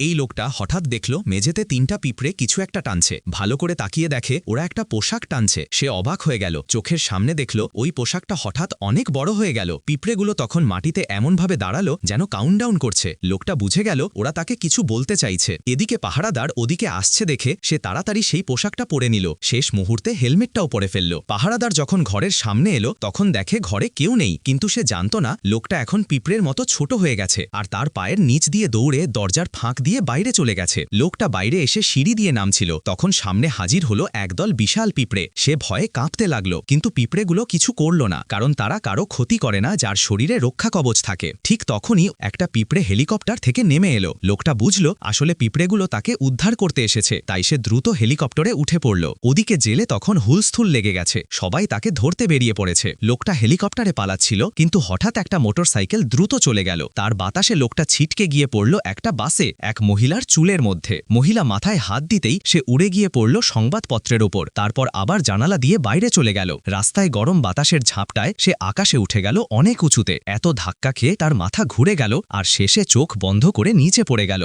এই লোকটা হঠাৎ দেখল মেঝেতে তিনটা পিঁপড়ে কিছু একটা টানছে। ভালো করে তাকিয়ে দেখে ওরা একটা পোশাক টানছে। সে অবাক হয়ে গেল। চোখের সামনে দেখল ওই পোশাকটা হঠাৎ অনেক বড় হয়ে গেল। পিঁপড়েগুলো তখন মাটিতে এমনভাবে দাঁড়াল যেন কাউন্টডাউন করছে। লোকটা বুঝে গেল ওরা তাকে কিছু বলতে চাইছে। এদিকে পাহারাদার ওদিকে আসছে দেখে সে তাড়াতাড়ি সেই পোশাকটা পরে নিল। শেষ মুহূর্তে হেলমেটটাও পরে ফেলল। পাহারাদার যখন ঘরের সামনে এলো তখন দেখে ঘরে কেউ নেই। কিন্তু সে জানত না, লোকটা এখন পিঁপড়ের মতো ছোট হয়ে গেছে। আর তার পায়ের নিচ দিয়ে দৌড়ে দরজার ফাঁক দিয়ে বাইরে চলে গেছে। লোকটা বাইরে এসে সিঁড়ি দিয়ে নামছিল। তখন সামনে হাজির হলো একদল বিশাল পিঁপড়ে। সে ভয়ে কাঁপতে লাগল, কিন্তু পিঁপড়েগুলো কিছু করল না, কারণ তারা কারও ক্ষতি করে না, যার শরীরে রক্ষা কবচ থাকে। ঠিক তখনই একটা পিঁপড়ে হেলিকপ্টার থেকে নেমে এলো। লোকটা বুঝলো, আসলে পিঁপড়েগুলো তাকে উদ্ধার করতে এসেছে, তাই সে দ্রুত হেলিকপ্টারে উঠে পড়ল। ওদিকে জেলে তখন হুলস্থুল লেগে গেছে। সবাই তাকে ধরতে বেরিয়ে পড়েছে। লোকটা হেলিকপ্টারে পালাচ্ছিল, কিন্তু হঠাৎ একটা মোটরসাইকেল দ্রুত চলে গেল। তার বাতাসে লোকটা ছিটকে গিয়ে পড়ল একটা বাসে। এক মহিলার চুলের মধ্যে। মহিলা মাথায় হাত দিতেই সে উড়ে গিয়ে পড়ল সংবাদপত্রের ওপর। তারপর আবার জানালা দিয়ে বাইরে চলে গেল। রাস্তায় গরম বাতাসের ঝাপটায় সে আকাশে উঠে গেল অনেক উঁচুতে। এত ধাক্কা খেয়ে তার মাথা ঘুরে গেল আর শেষে চোখ বন্ধ করে নিচে পড়ে গেল।